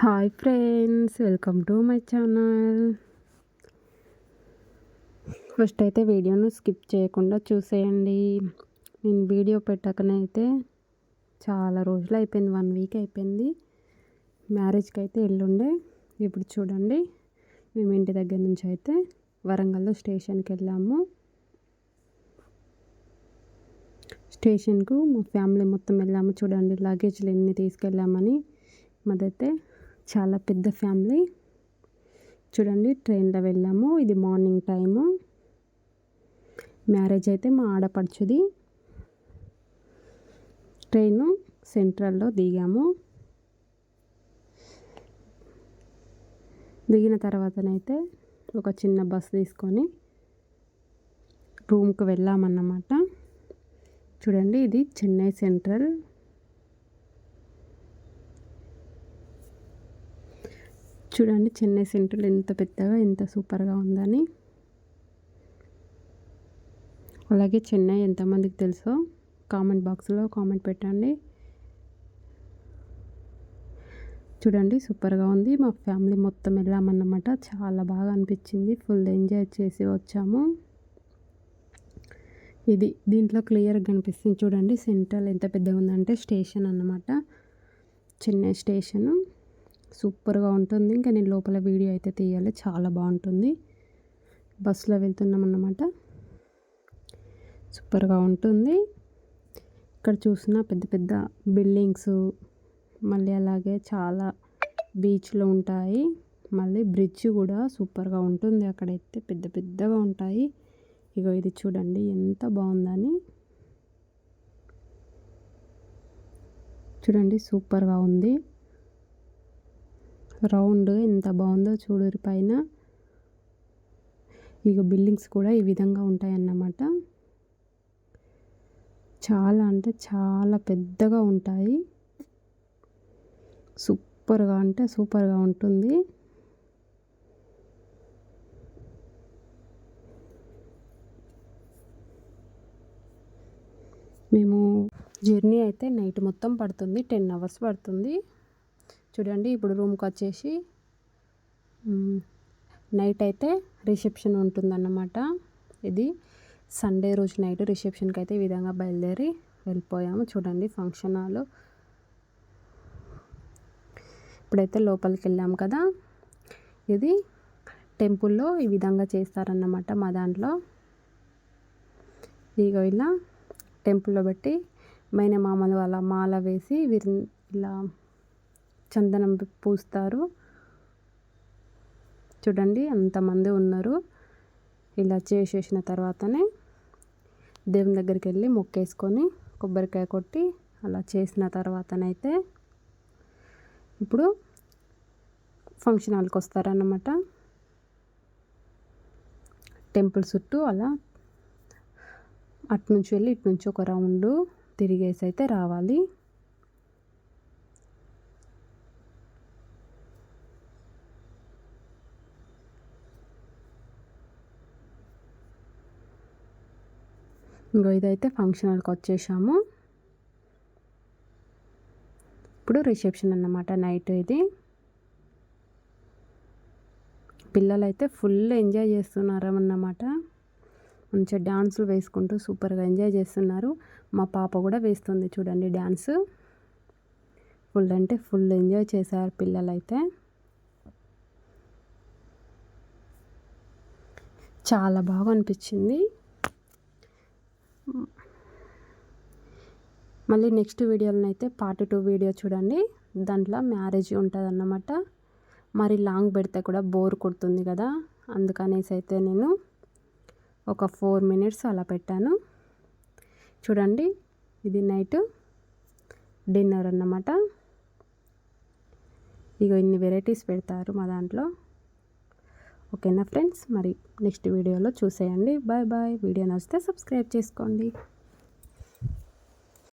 Hi friends welcome to my channel. First అయితే వీడియోను skip చేయకుండా చూసేయండి. నేను వీడియో పెట్టకనైతే చాలా రోజులు అయిపోయింది వన్ వీక్ అయిపోయింది. మ్యారేజ్కి అయితే ఎల్లుండే. ఇప్పుడు చూడండి మేము ఇంటి దగ్గర నుంచి అయితే వరంగల్లో స్టేషన్కి వెళ్ళాము. స్టేషన్కు మా ఫ్యామిలీ మొత్తం వెళ్ళాము. చూడండి లగేజ్లు ఎన్ని తీసుకెళ్ళామని. మాదైతే చాలా పెద్ద ఫ్యామిలీ. చూడండి ట్రైన్లో వెళ్ళాము. ఇది మార్నింగ్ టైము. మ్యారేజ్ అయితే మా ఆడపడుచుది. ట్రైను సెంట్రల్లో దిగాము. దిగిన తర్వాతనైతే ఒక చిన్న బస్ తీసుకొని రూమ్కి వెళ్ళామన్నమాట. చూడండి ఇది చెన్నై సెంట్రల్. చూడండి చెన్నై సెంట్రల్ ఎంత పెద్దగా ఎంత సూపర్గా ఉందని. అలాగే చెన్నై ఎంతమందికి తెలుసో కామెంట్ బాక్స్లో కామెంట్ పెట్టండి. చూడండి సూపర్గా ఉంది. మా ఫ్యామిలీ మొత్తం వెళ్ళామన్నమాట. చాలా బాగా అనిపించింది. ఫుల్ ఎంజాయ్ చేసి వచ్చాము. ఇది దీంట్లో క్లియర్గా కనిపిస్తుంది. చూడండి సెంట్రల్ ఎంత పెద్దగా ఉందంటే స్టేషన్ అన్నమాట. చెన్నై స్టేషను. సూపర్గా ఉంటుంది. ఇంకా నేను లోపల వీడియో అయితే తీయాలి. చాలా బాగుంటుంది. బస్సులో వెళ్తున్నాం అన్నమాట సూపర్గా ఉంటుంది. ఇక్కడ చూసిన పెద్ద పెద్ద బిల్డింగ్స్ మళ్ళీ అలాగే చాలా బీచ్లు ఉంటాయి. మళ్ళీ బ్రిడ్జ్ కూడా సూపర్గా ఉంటుంది. అక్కడైతే పెద్ద పెద్దగా ఉంటాయి. ఇగో ఇది చూడండి ఎంత బాగుందని. చూడండి సూపర్గా ఉంది. రౌండ్ ఎంత బాగుందో చూడరు పైన. ఇక బిల్డింగ్స్ కూడా ఈ విధంగా ఉంటాయన్నమాట. చాలా అంటే చాలా పెద్దగా ఉంటాయి. సూపర్గా అంటే సూపర్గా ఉంటుంది. మేము జర్నీ అయితే నైట్ మొత్తం పడుతుంది టెన్ అవర్స్ పడుతుంది. చూడండి ఇప్పుడు రూమ్కి వచ్చేసి నైట్ అయితే రిసెప్షన్ ఉంటుందన్నమాట. ఇది సండే రోజు నైట్ రిసెప్షన్కి అయితే ఈ విధంగా బయలుదేరి వెళ్ళిపోయాము. చూడండి ఫంక్షన్ హాల్. ఇప్పుడైతే లోపలికి వెళ్ళాము కదా. ఇది టెంపుల్లో ఈ విధంగా చేస్తారన్నమాట మా దాంట్లో. ఇక ఇలా టెంపుల్లో పెట్టి మైన మామలు అలా మాల వేసి వీరి ఇలా చందనం పూస్తారు. చూడండి అంతమంది ఉన్నారు. ఇలా చేసేసిన తర్వాతనే దేవుని దగ్గరికి వెళ్ళి మొక్కేసుకొని కొబ్బరికాయ కొట్టి అలా చేసిన తర్వాతనైతే ఇప్పుడు ఫంక్షన్ హాల్కి వస్తారన్నమాట. టెంపుల్ చుట్టూ అలా అటు నుంచి వెళ్ళి ఇటు నుంచి ఒక రౌండ్ తిరిగేసి అయితే రావాలి. ఇంకో ఇదైతే ఫంక్షన్ హాల్కి వచ్చేసాము. ఇప్పుడు రిసెప్షన్ అన్నమాట నైట్ ఇది. పిల్లలైతే ఫుల్ ఎంజాయ్ చేస్తున్నారు అన్నమాట. మంచిగా డ్యాన్సులు వేసుకుంటూ సూపర్గా ఎంజాయ్ చేస్తున్నారు. మా పాప కూడా వేస్తుంది చూడండి డ్యాన్స్ ఫుల్ అంటే ఫుల్ ఎంజాయ్ చేశారు పిల్లలైతే. చాలా బాగా అనిపించింది. మళ్ళీ నెక్స్ట్ వీడియోలో అయితే పార్ట్ టూ వీడియో చూడండి. దాంట్లో మ్యారేజ్ ఉంటుంది అన్నమాట మరి లాంగ్ పెడితే కూడా బోర్ కొడుతుంది కదా. అందుకనేసి అయితే నేను ఒక ఫోర్ మినిట్స్ అలా పెట్టాను. చూడండి ఇది నైట్ డిన్నర్ అన్నమాట. ఇక ఇన్ని వెరైటీస్ పెడతారు మా దాంట్లో. ఓకేనా ఫ్రెండ్స్? మరి నెక్స్ట్ వీడియోలో చూసేయండి. Bye bye. వీడియో నచ్చితే సబ్స్క్రైబ్ చేసుకోండి.